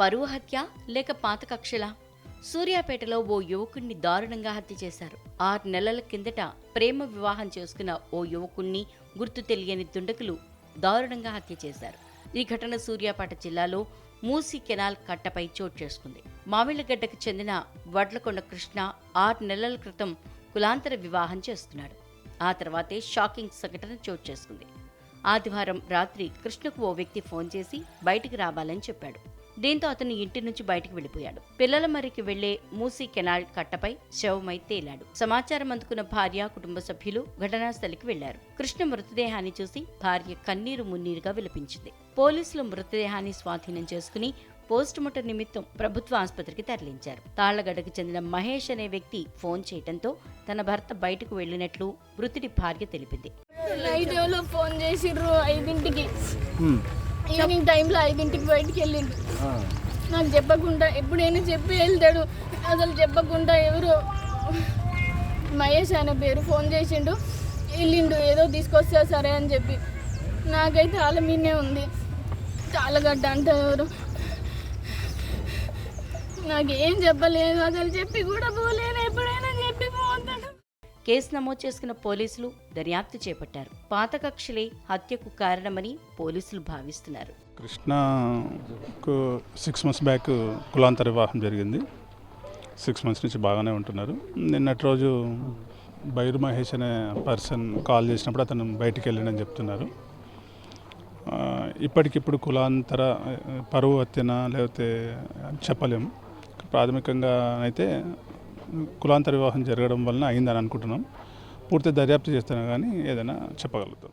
పరువు హత్య లేక పాత కక్షలా? సూర్యాపేటలో ఓ యువకుణ్ణి దారుణంగా హత్య చేశారు. ఆరు నెలల కిందట ప్రేమ వివాహం చేసుకున్న ఓ యువకుణ్ణి గుర్తు తెలియని దుండకులు దారుణంగా హత్య చేశారు. ఈ ఘటన సూర్యాపేట జిల్లాలో మూసీ కెనాల్ కట్టపై చోటు చేసుకుంది. మామిళ్ళగడ్డకు చెందిన వడ్లకొండ కృష్ణ ఆరు నెలల క్రితం కులాంతర వివాహం చేస్తున్నాడు. ఆ తర్వాతే షాకింగ్ సంఘటన చోటు చేసుకుంది. ఆదివారం రాత్రి కృష్ణకు ఓ వ్యక్తి ఫోన్ చేసి బయటికి రావాలని చెప్పాడు. దీంతో అతను ఇంటి నుంచి బయటికి వెళ్ళిపోయాడు పిల్లల మరికి వెళ్ళే మూసీ కెనాల్ కట్టపై శవమై తేలాడు. సమాచారం అందుకున్న భార్య కుటుంబ సభ్యులు ఘటనా స్థలికి వెళ్ళారు కృష్ణ మృతదేహాన్ని చూసి భార్య కన్నీరు మున్నీరుగా విలపించింది. పోలీసులు మృతదేహాన్ని స్వాధీనం చేసుకుని పోస్టుమార్టం నిమిత్తం ప్రభుత్వ ఆసుపత్రికి తరలించారు. తాళ్ళగడ్డకు చెందిన మహేష్ అనే వ్యక్తి ఫోన్ చేయడంతో తన భర్త బయటకు వెళ్ళినట్లు మృతుడి భార్య తెలిపింది. నైట్ ఎవరో ఫోన్ చేసిర్రు ఐదింటికి. ఈవినింగ్ టైంలో ఐదింటికి బయటికి వెళ్ళిండు. నాకు చెప్పకుండా ఎప్పుడైనా చెప్పి వెళ్తాడు. అసలు చెప్పకుండా ఎవరు? మహేష్ అనే పేరు ఫోన్ చేసిండు. వెళ్ళిండు ఏదో తీసుకొస్తా సరే అని చెప్పి. నాకైతే వాళ్ళ మీనే ఉంది. చాలగడ్డ అంటే ఎవరు? నాకు చెప్పలేదు అసలు చెప్పి కూడా పోలేను. కేసు నమోదు చేసుకున్న పోలీసులు దర్యాప్తు చేపట్టారు. పాత కక్షలే హత్యకు కారణమని పోలీసులు భావిస్తున్నారు. కృష్ణకు సిక్స్ మంత్స్ బ్యాక్ కులాంతర వివాహం జరిగింది. సిక్స్ మంత్స్ నుంచి బాగానే ఉంటున్నారు. నిన్నటి రోజు బైరు మహేష్ అనే పర్సన్ కాల్ చేసినప్పుడు అతను బయటికి వెళ్ళిండని చెప్తున్నారు. ఇప్పటికిప్పుడు కులాంతర పరువు హత్యన లేకపోతే చెప్పలేము. ప్రాథమికంగా అయితే కులాంతర వివాహం జరగడం వలన అయిందని అనుకుంటున్నాం. పూర్తి దర్యాప్తు చేస్తాను కానీ ఏదైనా చెప్పగలుగుతాం.